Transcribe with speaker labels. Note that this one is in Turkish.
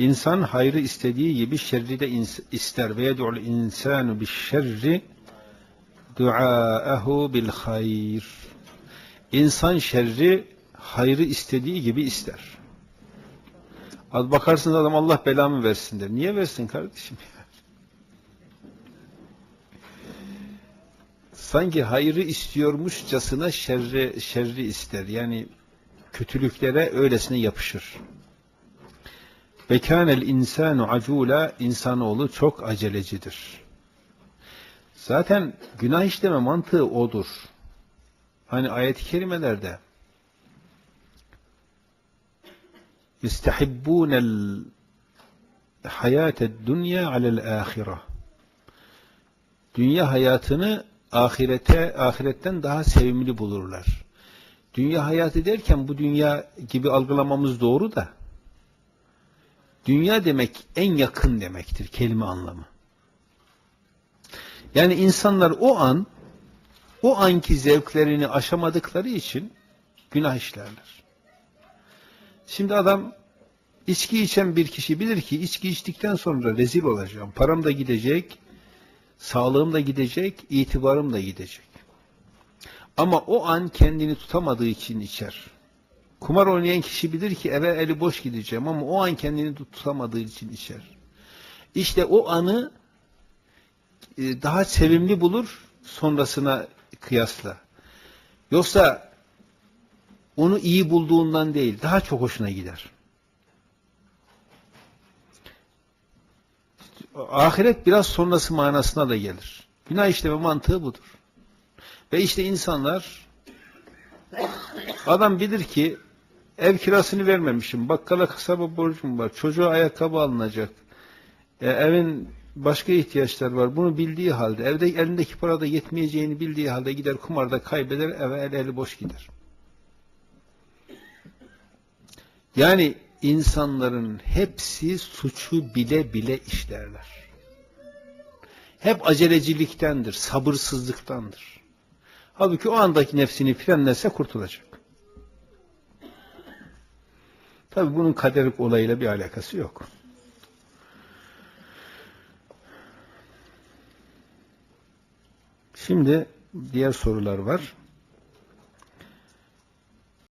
Speaker 1: İnsan hayrı istediği gibi şerri de ister. Ve yed'ul insanu bis şerri duaahu bil hayr. İnsan şerri hayrı istediği gibi ister. Az bakarsınız adam Allah belamı versin der. Niye versin kardeşim? Sanki hayrı istiyormuşçasına şerri, şerri ister. Yani kötülüklere öylesine yapışır. Ve kânel insanu acûlâ insanoğlu çok acelecidir. Zaten günah işleme mantığı odur. Hani ayet-i kerimelerde İstehibbûnel hayâted dünya alel âhire Dünya hayatını ahirete ahiretten daha sevimli bulurlar. Dünya hayatı derken bu dünya gibi algılamamız doğru da dünya demek en yakın demektir kelime anlamı. Yani insanlar o an o anki zevklerini aşamadıkları için günah işlerler. Şimdi adam içki içen bir kişi bilir ki içki içtikten sonra rezil olacağım. Param da gidecek, sağlığım da gidecek, itibarım da gidecek. Ama o an kendini tutamadığı için içer. Kumar oynayan kişi bilir ki eve eli boş gideceğim ama o an kendini tutamadığı için içer. İşte o anı e, daha sevimli bulur sonrasına kıyasla. Yoksa onu iyi bulduğundan değil, daha çok hoşuna gider. Ahiret biraz sonrası manasına da gelir. Günah işleme mantığı budur. Ve işte insanlar adam bilir ki ev kirasını vermemişim, bakkala kasaba borcum var, çocuğa ayakkabı alınacak, e, evin başka ihtiyaçlar var. Bunu bildiği halde, evde elindeki para da yetmeyeceğini bildiği halde gider kumarda kaybeder, eve el eli boş gider. Yani insanların hepsi suçu bile bile işlerler. Hep aceleciliktendir, sabırsızlıktandır. Halbuki o andaki nefsini frenlese kurtulacak. Tabi bunun kaderik olayıyla bir alakası yok. Şimdi diğer sorular var.